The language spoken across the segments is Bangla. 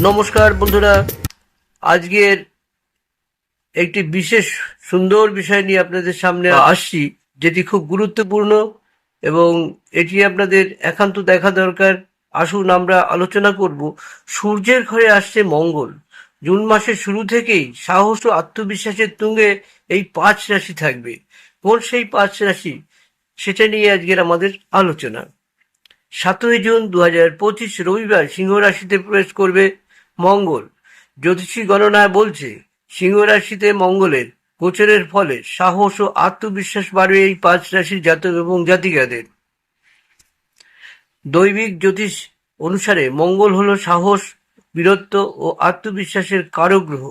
নমস্কার বন্ধুরা। আজকের একটি বিশেষ সুন্দর বিষয় নিয়ে আপনাদের সামনে আসছি, যেটি খুব গুরুত্বপূর্ণ এবং এটি আপনাদের একান্ত দেখা দরকার। আসুন আমরা আলোচনা করব, সূর্যের ঘরে আসছে মঙ্গল। জুন মাসের শুরু থেকেই সাহস ও আত্মবিশ্বাসের তুঙ্গে এই পাঁচ রাশি থাকবে। কোন সেই পাঁচ রাশি? সেটা নিয়ে আজকের আমাদের আলোচনা। সাতই জুন দু হাজার পঁচিশ রবিবার সিংহ রাশিতে প্রবেশ করবে মঙ্গল। জ্যোতিষী গণনায় বলছে, সিংহ রাশিতে মঙ্গলের, গোচরের ফলে সাহস ও আত্মবিশ্বাস বাড়বে এই পাঁচ রাশির জাতক এবং জাতিকাদের। দৈবিক জ্যোতিষ অনুসারে মঙ্গল হলো সাহস, বীরত্ব ও আত্মবিশ্বাসের কারক গ্রহ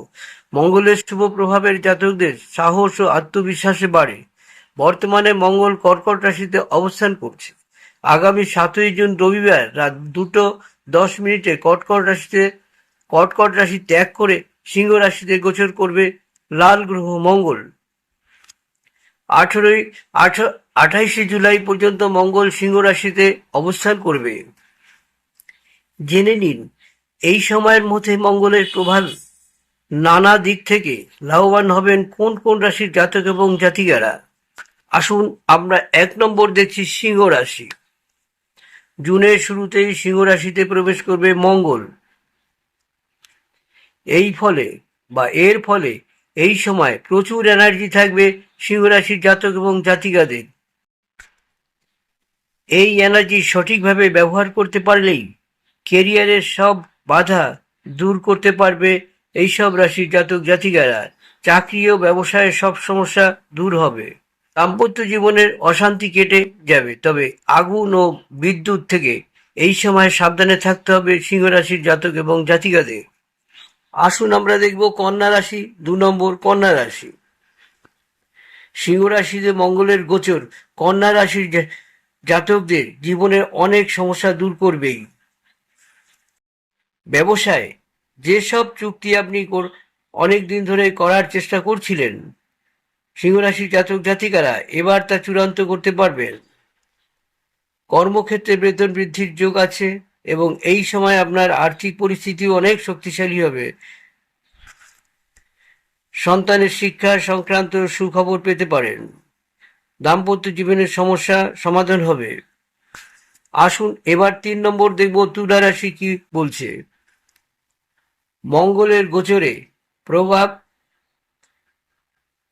মঙ্গলের শুভ প্রভাবের জাতকদের সাহস ও আত্মবিশ্বাসে বাড়ে। বর্তমানে মঙ্গল কর্কট রাশিতে অবস্থান করছে। আগামী সাতই জুন রবিবার রাত দুটো দশ মিনিটে কর্কট রাশিতে কর্কট রাশি ত্যাগ করে সিংহ রাশিতে গোচর করবে লাল গ্রহ মঙ্গল। আঠেরোই আঠাইশে জুলাই পর্যন্ত মঙ্গল সিংহ রাশিতে অবস্থান করবে। জেনে নিন, এই সময়ের মধ্যে মঙ্গলের প্রভাব নানা দিক থেকে লাভবান হবেন কোন কোন রাশির জাতক এবং জাতিকারা। আসুন আমরা এক নম্বর দেখছি সিংহ রাশি। জুনের শুরুতেই সিংহ রাশিতে প্রবেশ করবে মঙ্গল। এই ফলে বা এর ফলে এই সময় প্রচুর এনার্জি থাকবে সিংহ রাশির জাতক এবং জাতিকাদের। এই এনার্জি সঠিকভাবে ব্যবহার করতে পারলেই কেরিয়ারের সব বাধা দূর করতে পারবে এইসব রাশির জাতক জাতিকারা। চাকরি ও ব্যবসায়ের সব সমস্যা দূর হবে। দাম্পত্য জীবনের অশান্তি কেটে যাবে। তবে আগুন ও বিদ্যুৎ থেকে এই সময় সাবধানে থাকতে হবে সিংহ রাশির জাতক এবং জাতিকাদের। আসুন আমরা দেখব কন্যা রাশি, দু নম্বর কন্যা রাশি। সিংহ রাশিতে মঙ্গলের গোচর, কন্যা রাশির জাতকদের জীবনের অনেক সমস্যা দূর করবেই। ব্যবসায়, যেসব চুক্তি আপনি অনেক দিন ধরে করার চেষ্টা করছিলেন, সিংহ রাশির জাতক জাতিকারা এবার তা চূড়ান্ত করতে পারবেন। কর্মক্ষেত্রে বেতন বৃদ্ধির যোগ আছে এবং এই সময় আপনার আর্থিক পরিস্থিতিও অনেক শক্তিশালী হবে। সন্তানের শিক্ষা সংক্রান্ত সুখবর পেতে পারেন। দাম্পত্য জীবনের সমস্যা সমাধান হবে। আসুন, এবার তিন নম্বর দেখব তুলা রাশি কি বলছে। মঙ্গলের গোচরে প্রভাব,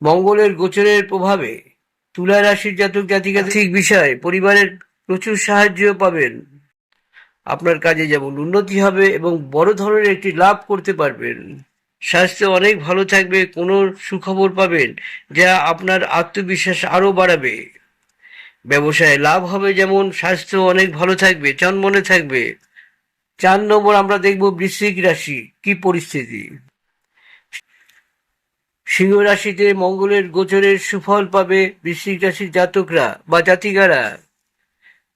মঙ্গলের গোচরের প্রভাবে তুলা রাশির জাতক জাতিকা ঠিক বিষয়ে পরিবারের প্রচুর সাহায্য পাবেন। আপনার কাজে যেমন উন্নতি হবে এবং বড় ধরনের একটি লাভ করতে পারবেন। স্বাস্থ্য অনেক ভালো থাকবে, কোনো সুখবর পাবেন যা আপনার আত্মবিশ্বাস আরও বাড়াবে। ব্যবসায় লাভ হবে যেমন স্বাস্থ্য অনেক ভালো থাকবে, চনমনে থাকবে। চার নম্বর আমরা দেখব বৃশ্চিক রাশি, কি পরিস্থিতি? সিংহ রাশিতে মঙ্গলের গোচরের সুফল পাবে বৃশ্চিক রাশির জাতকরা বা জাতিকারা।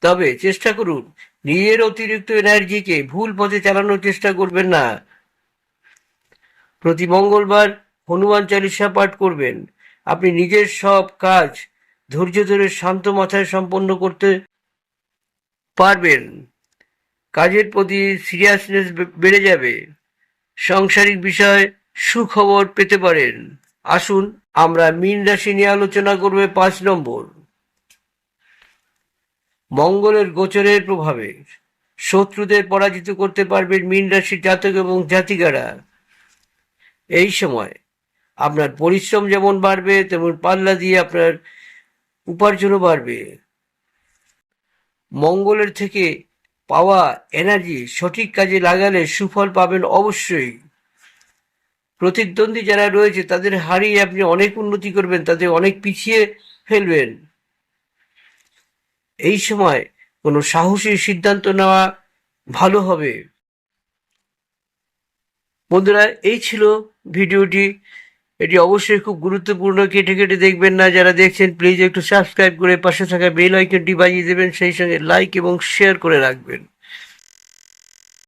তবে চেষ্টা করুন নিজের অতিরিক্ত এনার্জিকে ভুল পথে চালানোর চেষ্টা করবেন না। প্রতি মঙ্গলবার হনুমান চালিসা পাঠ করবেন। আপনি নিজের সব কাজ ধৈর্য ধরে শান্ত মাথায় সম্পন্ন করতে পারবেন। কাজের প্রতি সিরিয়াসনেস বেড়ে যাবে। সাংসারিক বিষয়ে সুখবর পেতে পারেন। আসুন, আমরা মীন রাশি নিয়ে আলোচনা করবে পাঁচ নম্বর। মঙ্গলের গোচরের প্রভাবে। শত্রুদের পরাজিত করতে পারবেন মীন রাশির জাতক এবং জাতিকারা। এই সময় আপনার পরিশ্রম যেমন বাড়বে, তেমন পাল্লা দিয়ে আপনার উপার্জনও বাড়বে। মঙ্গলের থেকে পাওয়া এনার্জি সঠিক কাজে লাগালে সুফল পাবেন অবশ্যই। প্রতিদ্বন্দ্বী যারা রয়েছে, তাদের হারিয়ে আপনি অনেক উন্নতি করবেন তাদের অনেক পিছিয়ে ফেলবেন। এই সময় কোনো সাহসী সিদ্ধান্ত নেওয়া ভালো হবে। বন্ধুরা, এই ছিল ভিডিওটি। এটি অবশ্যই খুব গুরুত্বপূর্ণ। কেটে কেটে দেখবেন না। যারা দেখছেন প্লিজ একটু সাবস্ক্রাইব করে পাশে থাকা বেল আইকনটি বাজিয়ে দেবেন। সেই সঙ্গে লাইক এবং শেয়ার করে রাখবেন।